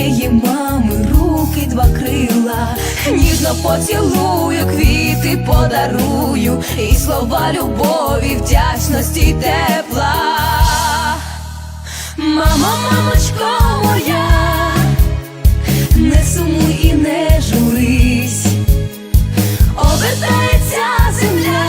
тієї мами руки два крила, ніжно поцілую, квіти подарую, і слова любові, вдячності тепла. Мама, мамочко моя, не сумуй і не журись, обертається земля,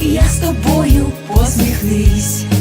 я з тобою посміхнись.